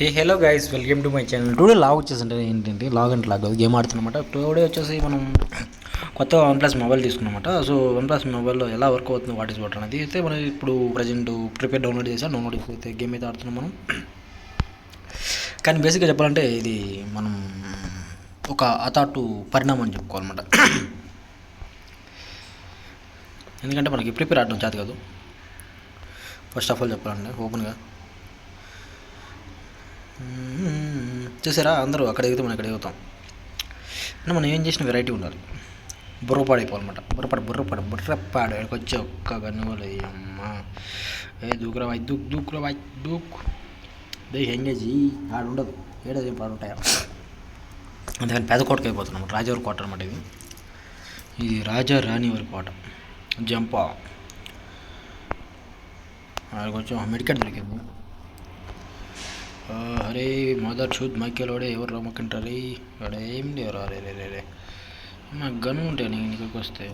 Hey hello guys welcome to my channel today log వచ్చేసింటే ఏంటంటే log అంటే log game ఆడుతున్నమాట. Today వచ్చేసి మనం కొత్త వన్ ప్లస్ మొబైల్ తీసుకున్నమాట. సో వన్ ప్లస్ మొబైల్లో ఎలా వర్క్ అవుతుంది వాట్ ఇస్ వాట్ అనేది అయితే మనం ఇప్పుడు ప్రజెంట్ ప్రిపేర్ డౌన్లోడ్ చేసాం. డౌన్లోడ్ అయితే గేమ్ అయితే ఆడుతున్నాం మనం. కానీ బేసిక్గా చెప్పాలంటే ఇది మనం ఒక అతాటు పరిణామం అని చెప్పుకోవాలన్నమాట. ఎందుకంటే మనకి ప్రిపేర్ ఆడడం చేత కాదు. ఫస్ట్ ఆఫ్ ఆల్ చెప్పాలంటే ఓపెన్గా చూసారా? అందరూ అక్కడ ఎగుతాం మనం ఇక్కడ ఎగుతాం అంటే మనం ఏం చేసిన వెరైటీ ఉండాలి. బుర్రపాడైపోవాలన్నమాట బుర్రపాడు బుర్రపాడు బుర్రపాడు ఇక్కడికి వచ్చి ఒక్క గన్ను అమ్మా ఏ దూకురా వాయి దూక్ దూకురా వాయి దూక్. దే ఎంగేజ్ ఆడు ఉండదు ఏడది పాడు ఉంటాయా అందుకని పెద్ద కోటకి అయిపోతున్నాం. రాజావారి కోట అనమాట ఇది. ఇది రాజా రాణి వారి కోట. జంపా. అక్కడికి వచ్చి. మెడికెట్ దొరికింది. అరే మదర్ షూట్ వాడే ఎవరు రమ్మకంటారు ఇక్కడ ఏం లేవరా అరే రే రే రే. నాకు గన్ ఉంటాయి నీకు ఇక్కడికి వస్తే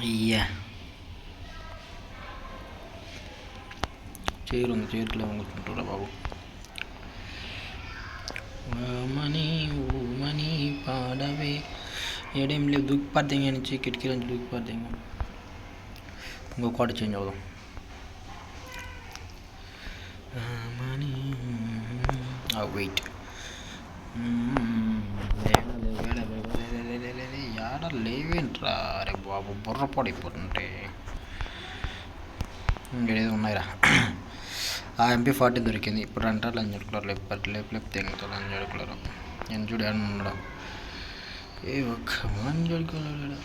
అయ్యా. చేరు ఉంది చైర్లో కూర్చుంటారా బాబు. మనీ మనీ పాడవే. ఏడేం లేవు దూకిపోద్దాం నుంచి కిటికీ నుంచి దూకిపోద్దాం ఇంకో కోట చేంజ్ అవుదాం. వెయిట్ యాడ లేవేంట్రా? అరే బాబు బుర్ర పడిపోతుంటే ఇంకేదో ఉన్నాయిరా. ఆ ఎంపీ ఫార్టీ దొరికింది. ఇప్పుడు అంట లంచ్ కలర్ లేపు లేపు లేపు తెంగుతా లంచ్ కలర్. నేను చూడు అని ఉన్నాడు? ఏ ఒక్క లంచ్ కలర్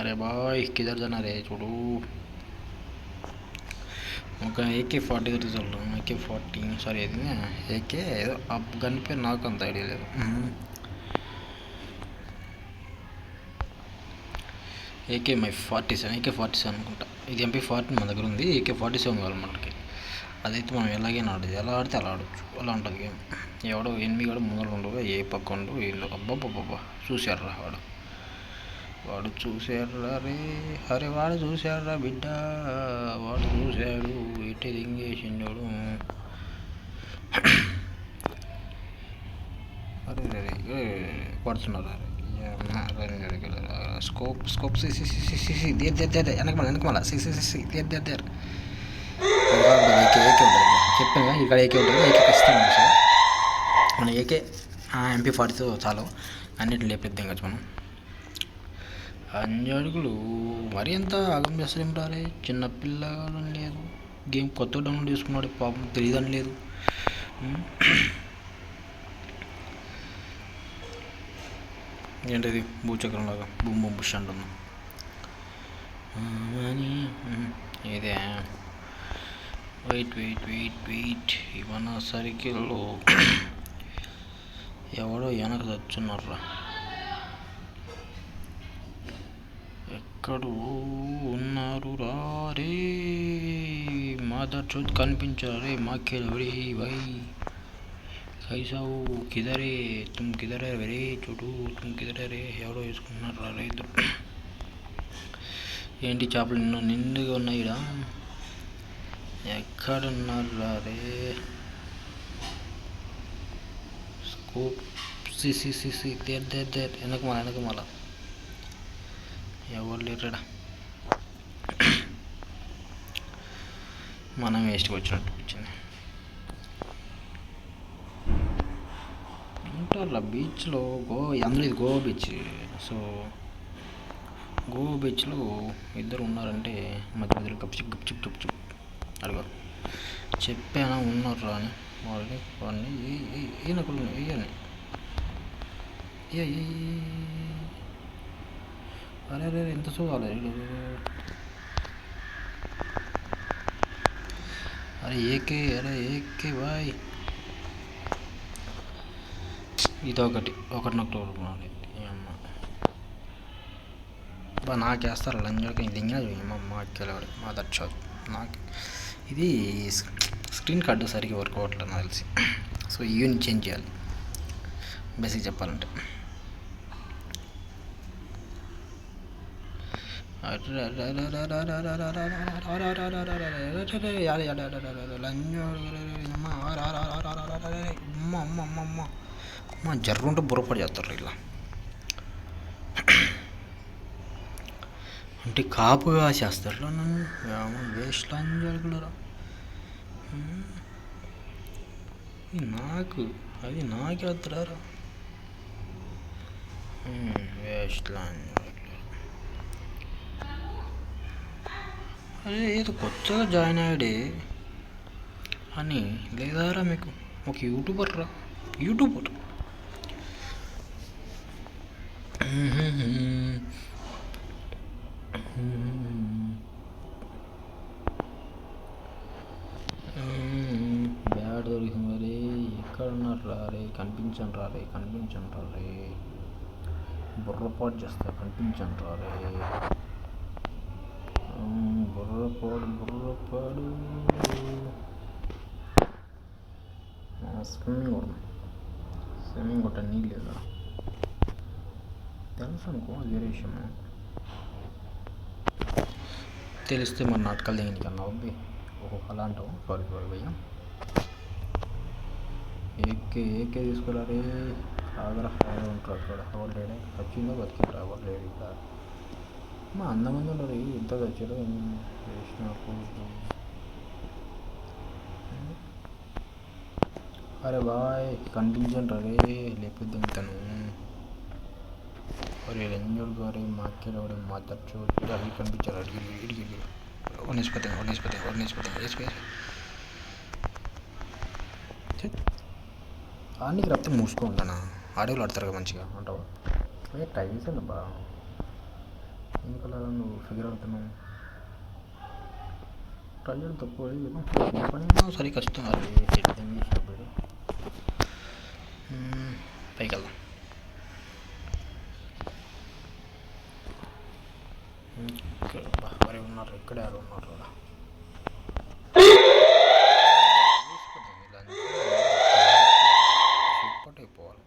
అరే బాయ్ కిదర్ జన రే చూడు. ఒక AK forty result AK forty sorry అది ఏకే ఏదో? ఆ గన్ పేరు నాకు అంత ఐడియా లేదు. AK my forty seven AK forty seven అనుకుంటా. ఇది ఎంపీ ఫార్టీ మన దగ్గర ఉంది. ఏకే ఫార్టీ సెవెన్ కావాలి మనకి. అదైతే మనం ఎలాగైనా ఆడదు ఎలా ఆడితే అలా ఆడచ్చు. అలా ఉంటుంది గేమ్. ఎవడో ఎనిమిది కూడా ముందర ఉండవు ఏ పక్క ఉండు వీళ్ళు అబ్బాబ్బాబ్బా రా వాడు. వాడు చూశాడురా రే. అరే వాడు చూశాడురా బిడ్డ. వాడు చూశాడు. ఇటు దింగేసిండోడు. అరే రే పడుతున్నారా పడుతున్నారు scope scope CC C there there there వెనక మళ్ళీ వెనక మళ్ళీ. There there there. AK AK ఉంటుంది చెప్పాను కదా ఇక్కడ ఏకే ఉంటుంది ఏకే ఖచ్చితంగా మన ఏకే ఎంపీ ఫార్టీతో చాలు. అన్నిటిని లేపేద్దాం కదా మనం. అడుగులు మరి ఎంత ఆగం చేస్తారేం రాలే చిన్న లేదు. గేమ్ కొత్త డౌన్లోడ్ చేసుకున్నాడు పాపం తెలియదని లేదు. ఏంటిది? భూచక్రం లాగా బూమ్ బూమ్ బుష్ అంటున్నాం. ఇదే. Wait wait wait wait. ఇవన్న సరికిలో ఎవడో వెనక చచ్చున్నారా ఎక్కడో ఉన్నారు రే మాదర్ రే? కనిపించారే మాకేళి వై. కైసావు కిదరే తుమ్ కిదరే రే చూడు తుమ్ కిదరే రే. ఎవరో వేసుకుంటున్నారు రారే ఇద్దరు. ఏంటి చేపలు నిన్న నిండుగా ఉన్నాయి ఈడ ఎక్కడున్నారు రారే రే? స్కోప్ CC see there there there వెనక మళ్ళా వెనక మళ్ళా ఎవరు లేరడా మనం వేస్ట్కి వచ్చినట్టు వచ్చింది ఉంటారులా బీచ్లో గో అందులో ఇది గోవా బీచ్. సో గోవా బీచ్లో ఇద్దరు ఉన్నారంటే మధ్య మధ్యలో గప్చిప్ గప్చిప్ గప్చిప్ అడుగు. చెప్పానా ఉన్నారు అని. వాళ్ళని వాడిని ఈయనకులు వేయని అరే అరే ఎంత చూడాలి అరే ఏకే అరే ఏకే బాయ్ ఇదొకటి ఒకటి నాకు తోడుకున్నాను అమ్మ. బా నాకేస్తారు లంజోకి ఇది ఇంకా మా అక్కలేవాడు మా దర్శోదు నాకు ఇది స్క్రీన్ కార్డు సరిగ్గా వర్క్ అవ్వట్లేదు నాకు తెలిసి. సో యూని చేంజ్ చేయాలి. బేసిక్ చెప్పాలంటే. అమ్మ జర్రుంటే బుర్రపడి చేస్తారు ఇలా. అంటే కాపు కాసేస్తారు నన్ను వేస్ట్ లంజాడుకులరా నాకు అది నాకే వద్దురారా. Hmm, వేస్ట్ లంజాడుకులరా అరే ఏదో కొత్తగా జాయిన్ అయ్యాడే అని లేదారా మీకు? ఒక యూట్యూబర్ రా. యూట్యూబర్. బ్యాడ్ దొరికింది మరి ఎక్కడ ఉన్నారు రారే కనిపించండి రారే కనిపించండి రారే బుర్రపాటు చేస్తా కనిపించండి రారే స్విమ్మింగ్ కొడదాం స్విమ్మింగ్ కొట్ట నీళ్ళు లేదా తెలుసు అనుకో అది వేరే విషయం తెలిస్తే మన నాటకాలు దేనికి అన్నా అబ్బి ఓహో అలా అంటావు సారీ సారీ భయ్యా ఏకే ఏకే తీసుకురారే ఆగర ఎవరు ఉంటారు అక్కడ ఎవరు లేడే వచ్చిందో బతికింటారు ఎవరు లేడు ఇక్కడ మా అందమంది ఉన్నారు ఎంత తెచ్చారు అరే బాయ్ కనిపించండి రే లేకపోతే తను అరే రంజోడ్ గారే మా మా తరచు అవి కనిపించారు అడిగి ఇడిగి ఇడిగి వనస్పతి వనస్పతి వనస్పతి వనస్పతి రప్తే మూసుకో ఉంటానా ఆడేవాళ్ళు ఆడతారు మంచిగా అంటావా టైం ట్రై బాగా బా ఎందుకలా నువ్వు ఫిగర్ అవుతున్నావు? ట్రై చేయడం తప్పు పని సరే కష్టం అది చేసినప్పుడు పైకి వెళ్దాం. మరి ఉన్నారు? ఇక్కడే ఎవరు ఉన్నారు కూడా షేప్పట్ అయిపోవాలి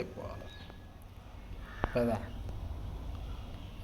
అయిపోవాలి కదా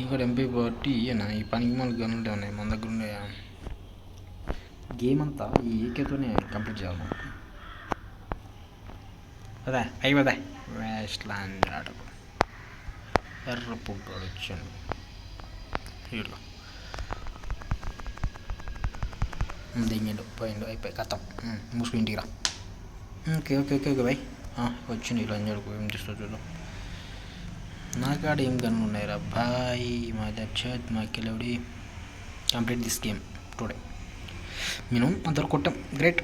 ఇక్కడ ఎంపీ బట్టి ఈయన ఈ పనికి మన గనులు ఉన్నాయి మన దగ్గర ఉండే గేమ్ అంతా ఈ ఏకేతోనే కంప్లీట్ చేయాలి అదే అయిపోదా వేస్ట్ ల్యాండ్ ఆడకు ఎర్ర పుట్టాడు వచ్చాను ఇట్లా దింగిండు పోయిండు అయిపోయి కథం మూసుకు ఇంటికి రా okay okay okay okay bye వచ్చిండు ఇలా అంజాడు ఏం చేస్తా చూడు నా కాడ ఏం గన్ను ఉన్నాయిరా. బాయ్ మా దర్శత్ మా కిలవడి. కంప్లీట్ దిస్ గేమ్ టుడే మేము అందరు కొట్టాం. గ్రేట్